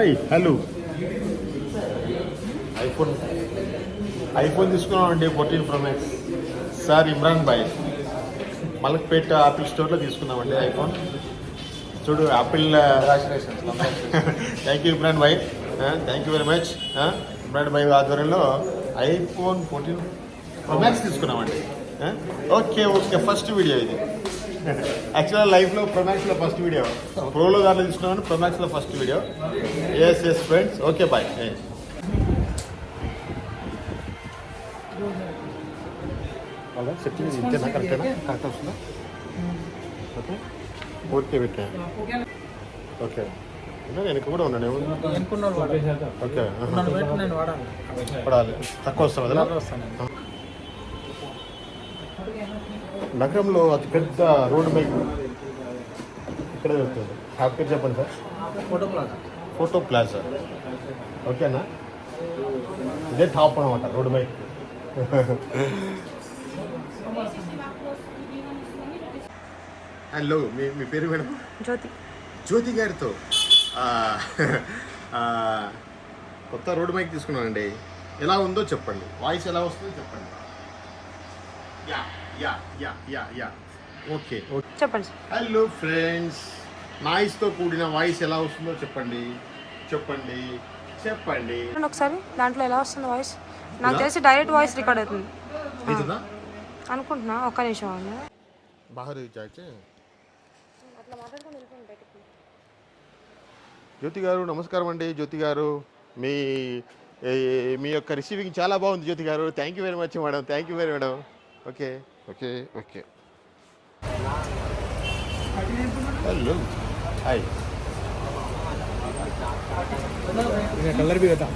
Hi hello iPhone iPhone తీసుకున్నామండి fourteen pro max sir Imran bhai. Malakpet Apple స్టోర్లో తీసుకున్నామండి iPhone. చూడు Apple thank you Imran bhai. Thank you very much Imran bhai ఆధ్వర్యంలో iPhone fourteen pro max తీసుకున్నామండి. Okay okay first video ఇది. యాక్చువల్గా లైఫ్లో ప్రొమాక్స్లో ఫస్ట్ వీడియో ప్రోలో దాంట్లో తీసుకున్నామని ప్రొమాక్స్లో first video yes yes friends okay bye అలా సెట్టింగ్ ఇంతేనా కరెక్టేనా కరెక్ట్ వస్తుందా ఓకే ఓకే పెట్టా ఓకే వెనక కూడా ఉన్నాను వాడాలి. ఓకే పడాలి. తక్కువ వస్తుంది కదా నగరంలో అతిపెద్ద రోడ్డు బైక్ ఇక్కడ దొరుకుతుంది షాప్ పేరు చెప్పండి sir. Photo plaza. Photo plaza. ఓకేనా ఇదే టాప్ అనమాట రోడ్డు బైక్ హలో మీ మీ పేరు మేడం? జ్యోతి. జ్యోతి గారితో. ఆ, ఆ, కొత్త రోడ్డు బైక్ తీసుకున్నానండి. ఎలా ఉందో చెప్పండి. వాయిస్ ఎలా వస్తుందో చెప్పండి. Yeah yeah yeah yeah yeah. Okay okay చెప్పండి హలో ఫ్రెండ్స్ నాయిస్తో కూడిన వాయిస్ ఎలా వస్తుందో చెప్పండి. చెప్పండి. చెప్పండి. ఒకసారి దాంట్లో ఎలా వస్తుంది వాయిస్ నాకు? తెలిసి డైరెక్ట్ వాయిస్ రికార్డ్ అవుతుంది. అవుతుందా అనుకుంటున్నా ఒక్క నిమిషం బాగా జాయితే జ్యోతి గారు నమస్కారం అండి జ్యోతి గారు. మీ మీ యొక్క రిసీవింగ్ చాలా బాగుంది జ్యోతి గారు. Thank you very much madam thank you very madam okay okay okay. Hello. Hi. Colour भी बता